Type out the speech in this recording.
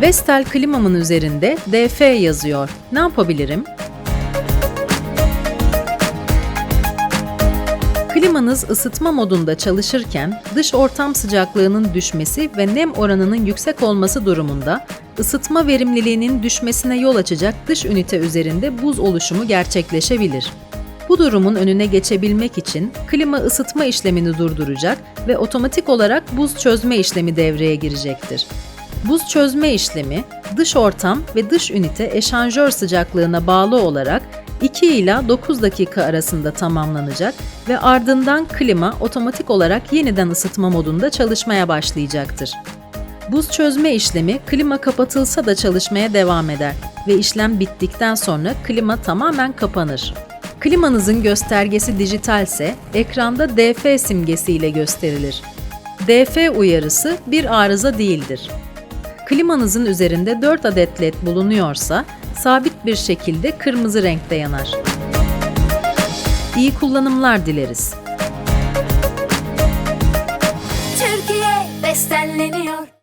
Vestel klimamın üzerinde DF yazıyor. Ne yapabilirim? Klimanız ısıtma modunda çalışırken dış ortam sıcaklığının düşmesi ve nem oranının yüksek olması durumunda ısıtma verimliliğinin düşmesine yol açacak dış ünite üzerinde buz oluşumu gerçekleşebilir. Bu durumun önüne geçebilmek için klima ısıtma işlemini durduracak ve otomatik olarak buz çözme işlemi devreye girecektir. Buz çözme işlemi dış ortam ve dış ünite eşanjör sıcaklığına bağlı olarak 2 ila 9 dakika arasında tamamlanacak ve ardından klima otomatik olarak yeniden ısıtma modunda çalışmaya başlayacaktır. Buz çözme işlemi klima kapatılsa da çalışmaya devam eder ve işlem bittikten sonra klima tamamen kapanır. Klimanızın göstergesi dijitalse ekranda DF simgesi ile gösterilir. DF uyarısı bir arıza değildir. Klimanızın üzerinde 4 adet led bulunuyorsa sabit bir şekilde kırmızı renkte yanar. İyi kullanımlar dileriz. Türkiye bestenleniyor.